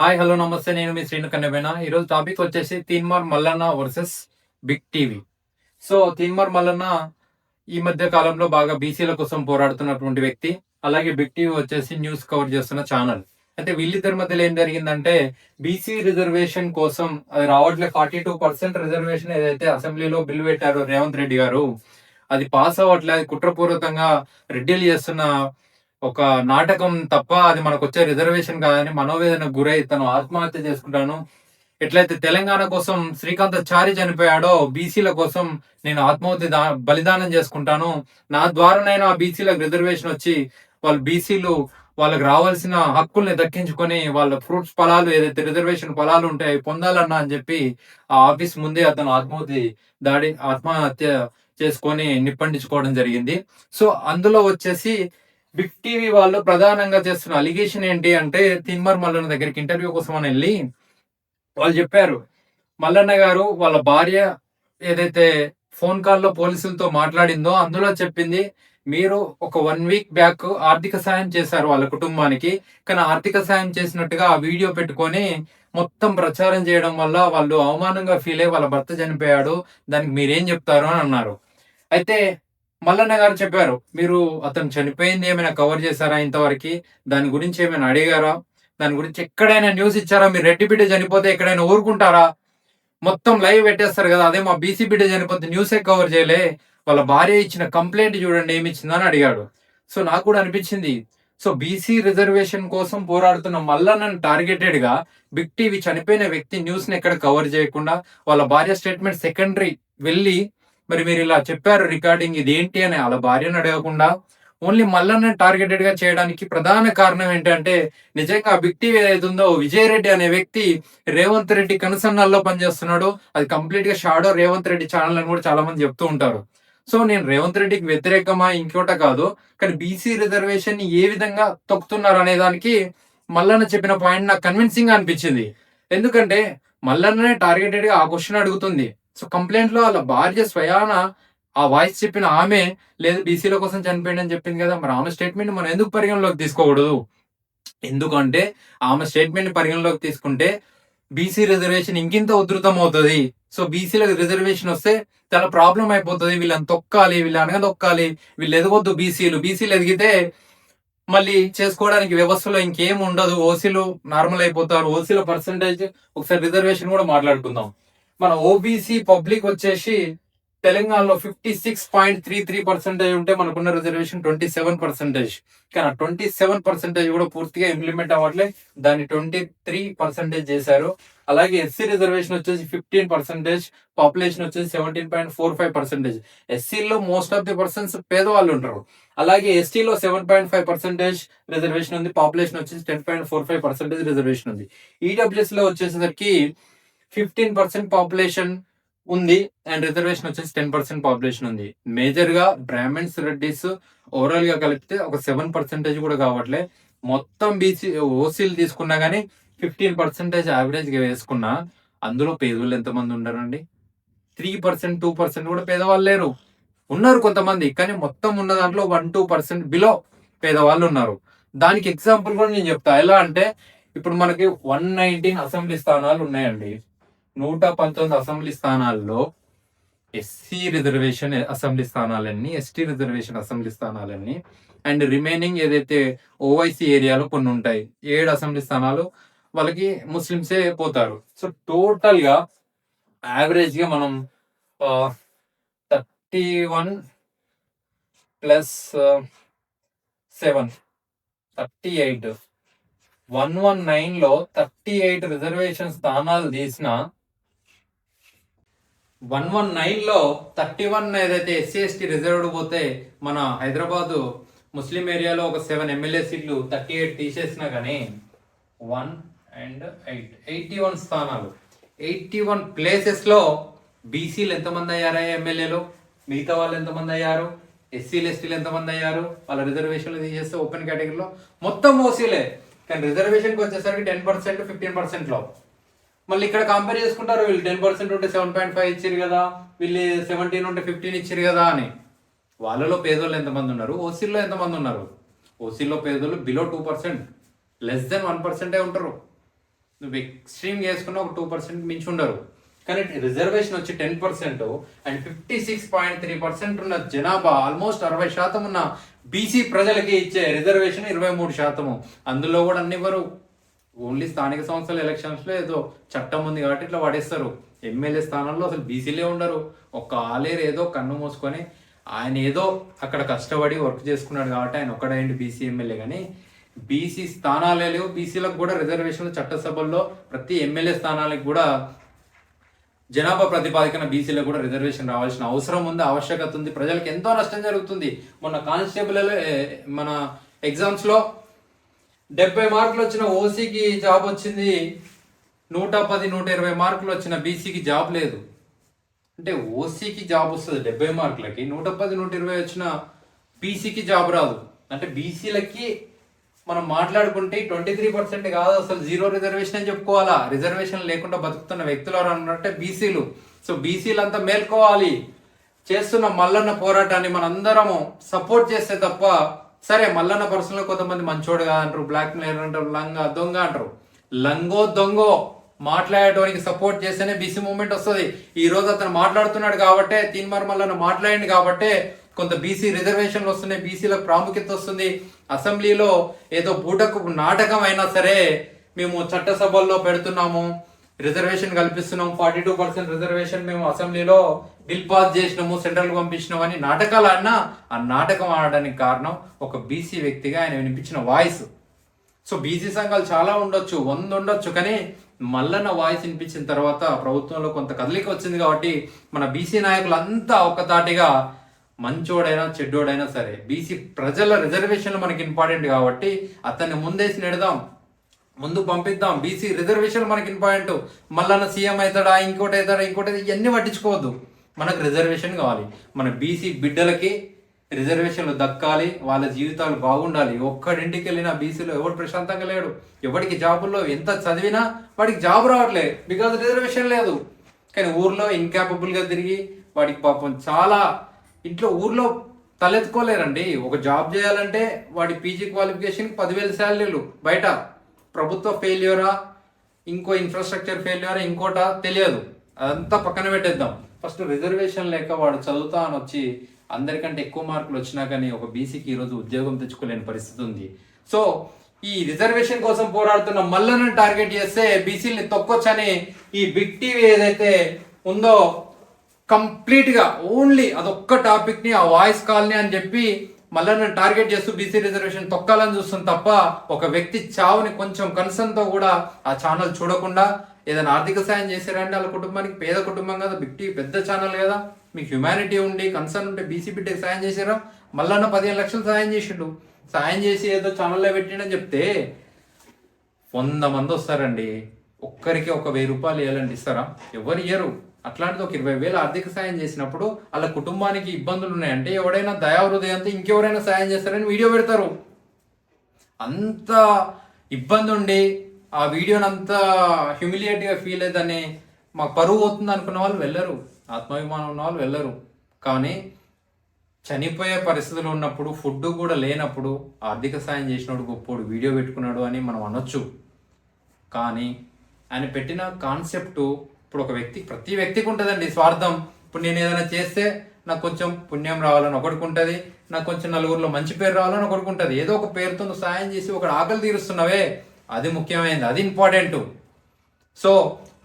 Hi hello నమస్తే. నేను మీ శ్రీను కన్నెబేన ఈరోజు టాపిక్ వచ్చేసి Teenmar Mallanna versus Big TV. So Teenmar Mallanna ఈ మధ్య కాలంలో బాగా బీసీల కోసం పోరాడుతున్నటువంటి వ్యక్తి. అలాగే బిగ్ టీవీ వచ్చేసి న్యూస్ కవర్ చేస్తున్న ఛానల్. అయితే వీళ్ళిద్దరి మధ్యలో ఏం జరిగిందంటే బీసీ రిజర్వేషన్ కోసం అది రావట్లే ఫార్టీ టూ పర్సెంట్ రిజర్వేషన్ ఏదైతే అసెంబ్లీలో బిల్ పెట్టారో రేవంత్ రెడ్డి గారు అది పాస్ అవ్వట్లే అది కుట్రపూర్వకంగా రెడ్డిలు చేస్తున్న ఒక నాటకం తప్ప అది మనకు వచ్చే రిజర్వేషన్ కాదని మనోవేదనకు గురై తను ఆత్మహత్య చేసుకుంటాను. ఎట్లయితే తెలంగాణ కోసం శ్రీకాంతాచారి చనిపోయాడో బీసీల కోసం నేను ఆత్మహత్య బలిదానం చేసుకుంటాను. నా ద్వారానైనా బీసీలకు రిజర్వేషన్ వచ్చి వాళ్ళు బీసీలు వాళ్ళకి రావాల్సిన హక్కుల్ని దక్కించుకొని వాళ్ళ ఫ్రూట్స్ ఫలాలు ఏదైతే రిజర్వేషన్ పొలాలు ఉంటాయి అవి పొందాలన్నా అని చెప్పి ఆ ఆఫీస్ ముందే అతను ఆత్మహత్య దాడి ఆత్మహత్య చేసుకొని నిప్పండించుకోవడం జరిగింది. సో అందులో వచ్చేసి బిగ్ టీవీ వాళ్ళు ప్రధానంగా చేస్తున్న అలిగేషన్ ఏంటి అంటే తిన్మర్ మల్లన్న దగ్గరికి ఇంటర్వ్యూ కోసం అని వెళ్ళి వాళ్ళు చెప్పారు. మల్లన్న గారు వాళ్ళ భార్య ఏదైతే ఫోన్ కాల్లో పోలీసులతో మాట్లాడిందో అందులో చెప్పింది మీరు ఒక వన్ వీక్ బ్యాక్ ఆర్థిక సాయం చేశారు వాళ్ళ కుటుంబానికి కానీ ఆర్థిక సాయం చేసినట్టుగా ఆ వీడియో పెట్టుకొని మొత్తం ప్రచారం చేయడం వల్ల వాళ్ళు అవమానంగా ఫీల్ అయ్యి వాళ్ళ భర్త చనిపోయాడు దానికి మీరేం చెప్తారు అని అన్నారు. అయితే మల్లన్న గారు చెప్పారు మీరు అతను చనిపోయింది ఏమైనా కవర్ చేశారా ఇంతవరకు? దాని గురించి ఏమైనా అడిగారా? దాని గురించి ఎక్కడైనా న్యూస్ ఇచ్చారా? మీరు రెడ్డి బిడ్డ చనిపోతే ఎక్కడైనా ఊరుకుంటారా? మొత్తం లైవ్ పెట్టేస్తారు కదా అదే మా బీసీ బిడ్డ చనిపోతే న్యూసే కవర్ చేయలే. వాళ్ళ భార్య ఇచ్చిన కంప్లైంట్ చూడండి ఏమి ఇచ్చిందని అడిగాడు. సో నాకు కూడా అనిపించింది. సో బీసీ రిజర్వేషన్ కోసం పోరాడుతున్న మల్లన్నను టార్గెటెడ్గా బిగ్ టీవీ చనిపోయిన వ్యక్తి న్యూస్ని ఎక్కడ కవర్ చేయకుండా వాళ్ళ భార్య స్టేట్మెంట్ సెకండరీ వెళ్ళి మరి మీరు ఇలా చెప్పారు రికార్డింగ్ ఇది ఏంటి అని వాళ్ళ భార్యను అడగకుండా ఓన్లీ మల్లన్న టార్గెటెడ్గా చేయడానికి ప్రధాన కారణం ఏంటంటే నిజంగా ఆ బిగ్ ఏదైతే ఉందో విజయ్ రెడ్డి అనే వ్యక్తి రేవంత్ రెడ్డి కనుసన్నల్లో పనిచేస్తున్నాడు. అది కంప్లీట్గా షాడో రేవంత్ రెడ్డి ఛానల్ అని కూడా చాలా మంది చెప్తూ ఉంటారు. సో నేను రేవంత్ రెడ్డికి వ్యతిరేకమా ఇంకోట కాదు. కానీ బీసీ రిజర్వేషన్ని ఏ విధంగా తొక్కుతున్నారు అనే దానికి మల్లన్న చెప్పిన పాయింట్ నాకు కన్విన్సింగ్ అనిపించింది. ఎందుకంటే మల్లన్ననే టార్గెటెడ్గా ఆ క్వశ్చన్ అడుగుతుంది. సో కంప్లైంట్లో వాళ్ళ భార్య స్వయాన ఆ వాయిస్ చెప్పిన ఆమె లేదు బీసీల కోసం చనిపోయింది అని చెప్పింది కదా మరి ఆమె స్టేట్మెంట్ మనం ఎందుకు పరిగణలోకి తీసుకోకూడదు? ఎందుకంటే ఆమె స్టేట్మెంట్ పరిగణలోకి తీసుకుంటే బీసీ రిజర్వేషన్ ఇంకింత ఉధృతం అవుతుంది సో బీసీలకు రిజర్వేషన్ వస్తే చాలా ప్రాబ్లం అయిపోతుంది. వీళ్ళని తొక్కాలి వీళ్ళు అనగదొక్కాలి వీళ్ళు ఎదగొద్దు బీసీలు. బీసీలు ఎదిగితే మళ్ళీ చేసుకోవడానికి వ్యవస్థలో ఇంకేం ఉండదు. ఓసీలు నార్మల్ అయిపోతారు. ఓసీల పర్సంటేజ్ ఒకసారి రిజర్వేషన్ కూడా మాట్లాడుకుందాం. మన ఓబీసీ పబ్లిక్ వచ్చేసి తెలంగాణలో fifty six point three three percentage ఉంటే మనకున్న రిజర్వేషన్ ట్వంటీ సెవెన్ పర్సెంటేజ్ కానీ ట్వంటీ సెవెన్ పర్సెంటేజ్ కూడా పూర్తిగా ఇంప్లిమెంట్ అవ్వట్లే. దాన్ని ట్వంటీ త్రీ పర్సెంటేజ్ చేశారు. అలాగే ఎస్సీ రిజర్వేషన్ వచ్చేసి ఫిఫ్టీన్ పర్సెంటేజ్ పాపులేషన్ వచ్చేసి seventeen point four five percentage ఎస్సీలో most of the persons పేదవాళ్ళు ఉంటారు. అలాగే ఎస్టీలో seven point five percentage reservation ఉంది. పాపులేషన్ వచ్చేసి ten point four five percentage reservation ఉంది. ఈడబ్ల్యూఎస్లో వచ్చేసరికి ఫిఫ్టీన్ పర్సెంట్ పాపులేషన్ ఉంది అండ్ రిజర్వేషన్ వచ్చేసి టెన్ పర్సెంట్ పాపులేషన్ ఉంది. మేజర్గా బ్రాహ్మణ్స్ రెడ్డిస్ ఓవరాల్గా కలిపితే ఒక సెవెన్ పర్సెంటేజ్ కూడా కావట్లే. మొత్తం బీసీ ఓసీలు తీసుకున్నా కానీ ఫిఫ్టీన్ పర్సెంటేజ్ యావరేజ్గా వేసుకున్నా అందులో పేదోళ్ళు ఎంతమంది ఉన్నారండి త్రీ పర్సెంట్ టూ పర్సెంట్ కూడా పేదవాళ్ళు లేరు. ఉన్నారు కొంతమంది కానీ మొత్తం ఉన్న దాంట్లో వన్ టూ పర్సెంట్ బిలో పేదవాళ్ళు ఉన్నారు. దానికి ఎగ్జాంపుల్ కూడా నేను చెప్తా. ఎలా అంటే ఇప్పుడు మనకి వన్ నైన్టీన్ అసెంబ్లీ స్థానాలు ఉన్నాయండి. నూట పంతొమ్మిది అసెంబ్లీ స్థానాల్లో ఎస్సీ రిజర్వేషన్ అసెంబ్లీ స్థానాలన్నీ ఎస్టీ రిజర్వేషన్ అసెంబ్లీ స్థానాలన్నీ అండ్ రిమైనింగ్ ఏదైతే ఓవైసీ ఏరియాలో కొన్ని ఉంటాయి ఏడు అసెంబ్లీ స్థానాలు వాళ్ళకి ముస్లిమ్సే పోతారు. సో టోటల్గా యావరేజ్గా మనం thirty one plus seven thirty eight one one నైన్లో థర్టీ ఎయిట్ రిజర్వేషన్ స్థానాలు తీసిన వన్ వన్ నైన్లో థర్టీ వన్ ఏదైతే ఎస్సీ ఎస్టీ రిజర్వ్డ్ పోతే మన హైదరాబాదు ముస్లిం ఏరియాలో ఒక సెవెన్ ఎమ్మెల్యే సీట్లు థర్టీ ఎయిట్ తీసేసినా కానీ one and eight eighty one స్థానాలు. ఎయిటీ వన్ ప్లేసెస్లో బీసీలు ఎంతమంది అయ్యారా ఎమ్మెల్యేలు? మిగతా వాళ్ళు ఎంతమంది అయ్యారు? ఎస్సీలు ఎస్టీలు ఎంతమంది అయ్యారు? వాళ్ళ రిజర్వేషన్లు తీసేస్తే ఓపెన్ కేటగిరీలో మొత్తం ఓసీలే. కానీ రిజర్వేషన్కి వచ్చేసరికి టెన్ పర్సెంట్ ఫిఫ్టీన్ పర్సెంట్లో మళ్ళీ ఇక్కడ కంపేర్ చేసుకుంటారు వీళ్ళు టెన్ పర్సెంట్ ఉంటే సెవెన్ పాయింట్ ఫైవ్ ఇచ్చారు కదా వీళ్ళు సెవెంటీన్ ఉంటే ఫిఫ్టీన్ ఇచ్చారు కదా అని. వాళ్ళలో పేదోళ్ళు ఎంతమంది ఉన్నారు? ఓసీల్లో ఎంతమంది ఉన్నారు? ఓసీల్లో పేదోళ్ళు below two percent less than one పర్సెంటే ఉంటారు. నువ్వు ఎక్స్ట్రీమ్ చేసుకున్న ఒక టూ పర్సెంట్ మించి ఉండరు. కానీ రిజర్వేషన్ వచ్చి ten percent and fifty six point three percent ఉన్న జనాభా ఆల్మోస్ట్ అరవై శాతం ఉన్న బీసీ ప్రజలకి ఇచ్చే రిజర్వేషన్ ఇరవై మూడు శాతము. అందులో కూడా అన్నివ్వరు ఓన్లీ స్థానిక సంస్థల ఎలక్షన్స్లో ఏదో చట్టం ఉంది కాబట్టి ఇట్లా పడేస్తారు ఎమ్మెల్యే స్థానంలో అసలు బీసీలే ఉండరు. ఒక్క ఆలేరు ఏదో కన్ను మూసుకొని ఆయన ఏదో అక్కడ కష్టపడి వర్క్ చేసుకున్నాడు కాబట్టి ఆయన ఒక్కడైంది బీసీ ఎమ్మెల్యే కానీ బీసీ స్థానాలే లేవు. బీసీలకు కూడా రిజర్వేషన్లు చట్టసభల్లో ప్రతి ఎమ్మెల్యే స్థానాలకు కూడా జనాభా ప్రతిపాదికన బీసీలో కూడా రిజర్వేషన్ రావాల్సిన అవసరం ఉంది ఆవశ్యకత ఉంది. ప్రజలకు ఎంతో నష్టం జరుగుతుంది. మొన్న కానిస్టేబుల్ మన ఎగ్జామ్స్లో డెబ్బై మార్కులు వచ్చిన ఓసీకి జాబ్ వచ్చింది. నూట పది నూట ఇరవై మార్కులు వచ్చిన బీసీకి జాబ్ లేదు. అంటే ఓసీకి జాబ్ వస్తుంది డెబ్బై మార్కులకి. నూట పది నూట ఇరవై వచ్చిన బీసీకి జాబ్ రాదు. అంటే బీసీలకి మనం మాట్లాడుకుంటే ట్వంటీ త్రీ పర్సెంట్ కాదు అసలు. జీరో రిజర్వేషన్ అని చెప్పుకోవాలా? రిజర్వేషన్ లేకుండా బతుకుతున్న వ్యక్తులు ఎవరు అన్నట్టే బీసీలు. సో బీసీలు అంతా మేల్కోవాలి. చేస్తున్న మల్లన్న పోరాటాన్ని మనందరము సపోర్ట్ చేస్తే తప్ప సరే మల్లన్న పర్సనల్ కొంతమంది మంచోడు అంటారు బ్లాక్ మెయిల్ అంటారు లంగా దొంగ అంటారు. లంగో దొంగో మాట్లాడడానికి సపోర్ట్ చేస్తేనే బీసీ మూమెంట్ వస్తుంది. ఈ రోజు అతను మాట్లాడుతున్నాడు కాబట్టే తీన్మార్ మల్లన్న మాట్లాడింది కాబట్టే కొంత బీసీ రిజర్వేషన్లు వస్తున్నాయి బీసీలకు ప్రాముఖ్యత వస్తుంది. అసెంబ్లీలో ఏదో బూటకు నాటకం అయినా సరే మేము చట్టసభల్లో పెడుతున్నాము. రిజర్వేషన్ కల్పిస్తున్నాం. ఫార్టీ టూ పర్సెంట్ రిజర్వేషన్ మేము అసెంబ్లీలో బిల్ పాస్ చేసినాము సెంట్రల్ పంపించినాం అని నాటకాలు ఆడినా ఆ నాటకం ఆడడానికి కారణం ఒక బీసీ వ్యక్తిగా ఆయన వినిపించిన వాయిస్. సో బీసీ సంఘాలు చాలా ఉండొచ్చు వంద ఉండొచ్చు కానీ మల్లన్న వాయిస్ వినిపించిన తర్వాత ప్రభుత్వంలో కొంత కదలిక వచ్చింది కాబట్టి మన బీసీ నాయకులంతా ఒక్కతాటిగా మంచోడైనా చెడ్డోడైనా సరే బీసీ ప్రజల రిజర్వేషన్లు మనకి ఇంపార్టెంట్ కాబట్టి అతన్ని ముందేసి నెడదాం. ముందు పంపిద్దాం. బీసీ రిజర్వేషన్ మనకి ఇంపార్టెంట్ మళ్ళా సీఎం అవుతాడా ఇంకోటి అవుతాడా ఇంకోటి ఇవన్నీ పట్టించుకోవద్దు. మనకు రిజర్వేషన్ కావాలి. మన బీసీ బిడ్డలకి రిజర్వేషన్లు దక్కాలి. వాళ్ళ జీవితాలు బాగుండాలి. ఒక్కడింటికి వెళ్ళినా బీసీలో ఎవడు ప్రశాంతంగా లేడు? ఎవడికి జాబుల్లో ఎంత చదివినా వాడికి జాబ్ రావట్లే. బికాజ్ రిజర్వేషన్ లేదు. కానీ ఊర్లో ఇన్కాపబుల్గా తిరిగి వాడికి పాపం చాలా ఇంట్లో ఊర్లో తలెత్తుకోలేరండి. ఒక జాబ్ చేయాలంటే వాడి పీజీ క్వాలిఫికేషన్ పదివేల శాలరీలు బయట. ప్రభుత్వ ఫెయిల్యూరా ఇంకో ఇన్ఫ్రాస్ట్రక్చర్ ఫెయిల్యూరా ఇంకోట తెలియదు. అదంతా పక్కన పెట్టేద్దాం. ఫస్ట్ రిజర్వేషన్ లేక వాడు చదువుతా అని వచ్చి అందరికంటే ఎక్కువ మార్కులు వచ్చినా కానీ ఒక బీసీకి ఈరోజు ఉద్యోగం తెచ్చుకోలేని పరిస్థితి ఉంది. సో ఈ రిజర్వేషన్ కోసం పోరాడుతున్న మల్లలను టార్గెట్ చేస్తే బీసీలని తొక్కొచ్చని ఈ బిగ్ టీవీ ఏదైతే ఉందో కంప్లీట్గా ఓన్లీ అదొక్క టాపిక్ని ఆ వాయిస్ కాల్ని అని చెప్పి మళ్ళీ నన్ను టార్గెట్ చేస్తూ బీసీ రిజర్వేషన్ తొక్కాలని చూస్తుంది తప్ప ఒక వ్యక్తి చావుని కొంచెం కన్సర్న్తో కూడా ఆ ఛానల్ చూడకుండా ఏదైనా ఆర్థిక సాయం చేశారంటే వాళ్ళ కుటుంబానికి పేద కుటుంబం కదా బిగ్ పెద్ద ఛానల్ కదా మీకు హ్యుమానిటీ ఉండి కన్సర్న్ ఉంటే బీసీ బిడ్డకి సాయం చేశారా? మళ్ళన్న పదిహేను లక్షలు సాయం చేసిండు. సాయం చేసి ఏదో ఛానల్లో పెట్టిండని చెప్తే వంద మంది వస్తారండి. ఒక్కరికి ఒక వెయ్యి రూపాయలు ఇవ్వాలండి ఇస్తారా? ఎవరు ఇయ్యరు? అట్లాంటిది ఒక ఇరవై వేలు ఆర్థిక సాయం చేసినప్పుడు వాళ్ళ కుటుంబానికి ఇబ్బందులు ఉన్నాయంటే ఎవడైనా దయాహృదయంతో ఇంకెవరైనా సాయం చేస్తారని వీడియో పెడతారు. అంత ఇబ్బంది ఉండి ఆ వీడియోని అంత హ్యూమిలియేట్ ఫీల్ అవుతుందని మాకు పరువు అవుతుంది అనుకున్న వాళ్ళు వెళ్ళరు. ఆత్మాభిమానం ఉన్న వాళ్ళు వెళ్ళరు. కానీ చనిపోయే పరిస్థితులు ఉన్నప్పుడు ఫుడ్ కూడా లేనప్పుడు ఆర్థిక సాయం చేసినోడు గొప్పోడు వీడియో పెట్టుకున్నాడు అని మనం అనొచ్చు. కానీ ఆయన పెట్టిన కాన్సెప్టు ఇప్పుడు ఒక వ్యక్తి ప్రతి వ్యక్తికి ఉంటుందండి స్వార్థం. ఇప్పుడు నేను ఏదైనా చేస్తే నాకు కొంచెం పుణ్యం రావాలని ఒకటికి ఉంటుంది నాకు కొంచెం నలుగురిలో మంచి పేరు రావాలని ఒకటికి ఉంటుంది. ఏదో ఒక పేరుతో నువ్వు సాయం చేసి ఒకటి ఆకలి తీరుస్తున్నావే అది ముఖ్యమైనది అది ఇంపార్టెంట్ సో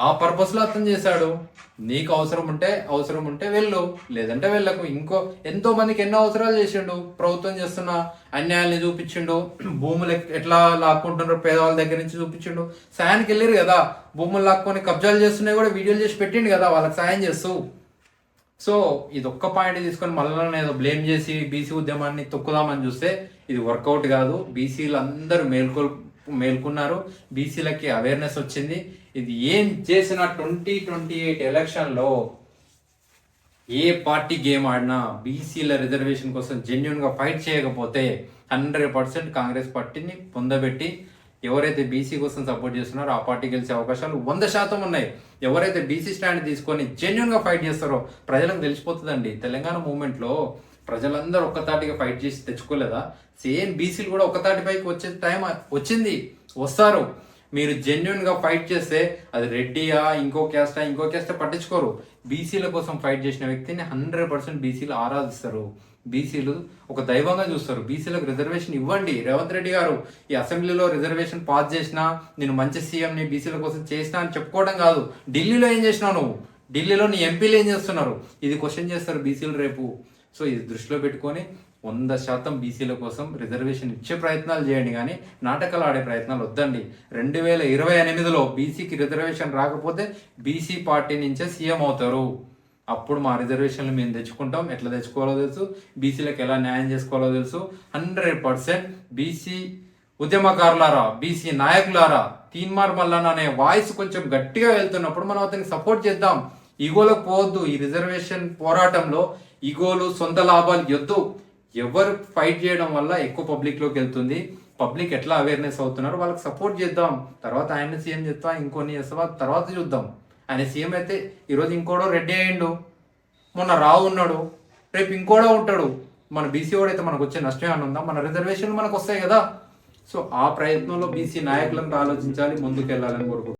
ఆ పర్పస్లో అర్థం చేశాడు. నీకు అవసరం ఉంటే అవసరం ఉంటే వెళ్ళు. లేదంటే వెళ్ళకు. ఇంకో ఎంతో మందికి ఎన్నో అవసరాలు చేసిండు. ప్రభుత్వం చేస్తున్న అన్యాయాల్ని చూపించిండు. భూములు ఎట్లా లాక్కుంటున్నారు పేదవాళ్ళ దగ్గర నుంచి చూపించిండు. సాయానికి వెళ్ళారు కదా. భూములు లాక్కొని కబ్జాలు చేస్తున్నాయి కూడా వీడియోలు చేసి పెట్టిండు కదా. వాళ్ళకి సాయం చేస్తూ. సో ఇది ఒక్క పాయింట్ తీసుకొని మళ్ళీ ఏదో బ్లేమ్ చేసి బీసీ ఉద్యమాన్ని తొక్కుదామని చూస్తే ఇది వర్కౌట్ కాదు. బీసీలు అందరూ మేల్కొల్ మేల్కొన్నారు. బీసీలకి అవేర్నెస్ వచ్చింది. ఇది ఏం చేసిన ట్వంటీ ట్వంటీ ఎయిట్ ఎలక్షన్లో ఏ పార్టీ గేమ్ ఆడినా బీసీల రిజర్వేషన్ కోసం జెన్యున్గా ఫైట్ చేయకపోతే హండ్రెడ్ పర్సెంట్ కాంగ్రెస్ పార్టీని పొందబెట్టి ఎవరైతే బీసీ కోసం సపోర్ట్ చేస్తున్నారో ఆ పార్టీ గెలిచే అవకాశాలు వంద శాతం ఉన్నాయి. ఎవరైతే బీసీ స్టాండ్ తీసుకొని జెన్యున్గా ఫైట్ చేస్తారో ప్రజలకు తెలిసిపోతుందండి. తెలంగాణ మూమెంట్లో ప్రజలందరూ ఒక్కతాటిగా ఫైట్ చేసి తెచ్చుకోలేదా? సేమ్ బీసీలు కూడా ఒక్కతాటి పైకి వచ్చే టైం వచ్చింది. వస్తారు. మీరు జెన్యున్గా ఫైట్ చేస్తే అది రెడ్డియా ఇంకో క్యాస్టా ఇంకో క్యాస్టా పట్టించుకోరు. బీసీల కోసం ఫైట్ చేసిన వ్యక్తిని హండ్రెడ్ పర్సెంట్ బీసీలు ఆరాధిస్తారు. బీసీలు ఒక దైవంగా చూస్తారు. బీసీలకు రిజర్వేషన్ ఇవ్వండి. రేవంత్ రెడ్డి గారు ఈ అసెంబ్లీలో రిజర్వేషన్ పాస్ చేసినా నేను మంచి సీఎంని బీసీల కోసం చేసినా అని చెప్పుకోవడం కాదు. ఢిల్లీలో ఏం చేసినావు నువ్వు? ఢిల్లీలో నీ ఎంపీలు ఏం చేస్తున్నారు? ఇది క్వశ్చన్ చేస్తారు బీసీలు రేపు. సో ఇది దృష్టిలో పెట్టుకొని వంద శాతం బీసీల కోసం రిజర్వేషన్ ఇచ్చే ప్రయత్నాలు చేయండి కానీ నాటకాలు ఆడే ప్రయత్నాలు వద్దండి. రెండు వేల ఇరవై ఎనిమిదిలో బీసీకి రిజర్వేషన్ రాకపోతే బీసీ పార్టీ నుంచే సీఎం అవుతారు. అప్పుడు మా రిజర్వేషన్లు మేము తెచ్చుకుంటాం. ఎట్లా తెచ్చుకోవాలో తెలుసు. బీసీలకు ఎలా న్యాయం చేసుకోవాలో తెలుసు. హండ్రెడ్ పర్సెంట్ బీసీ ఉద్యమకారులారా బీసీ నాయకులారా తీన్మార్ మల్లన్న అనే వాయిస్ కొంచెం గట్టిగా వెళ్తున్నప్పుడు మనం అతనికి సపోర్ట్ చేద్దాం. ఈగోలకు పోవద్దు. ఈ రిజర్వేషన్ పోరాటంలో ఈగోలు సొంత లాభాలు ఎద్దు. ఎవరు ఫైట్ చేయడం వల్ల ఎక్కువ పబ్లిక్లోకి వెళ్తుంది. పబ్లిక్ ఎట్లా అవేర్నెస్ అవుతున్నారు? వాళ్ళకి సపోర్ట్ చేద్దాం. తర్వాత ఆయన సీఎం చేస్తా ఇంకొన్ని చేస్తా తర్వాత చూద్దాం. ఆయన సీఎం అయితే ఈరోజు ఇంకోడో రెడ్డి అయ్యిండు. మొన్న రావు ఉన్నాడు. రేపు ఇంకోడో ఉంటాడు. మన బీసీ అయితే మనకు వచ్చే నష్టం ఏమైనా ఉందా? మన రిజర్వేషన్ మనకు వస్తాయి కదా. సో ఆ ప్రయత్నంలో బీసీ నాయకులంతా ఆలోచించాలి ముందుకెళ్ళాలని కోరుకుంటున్నాను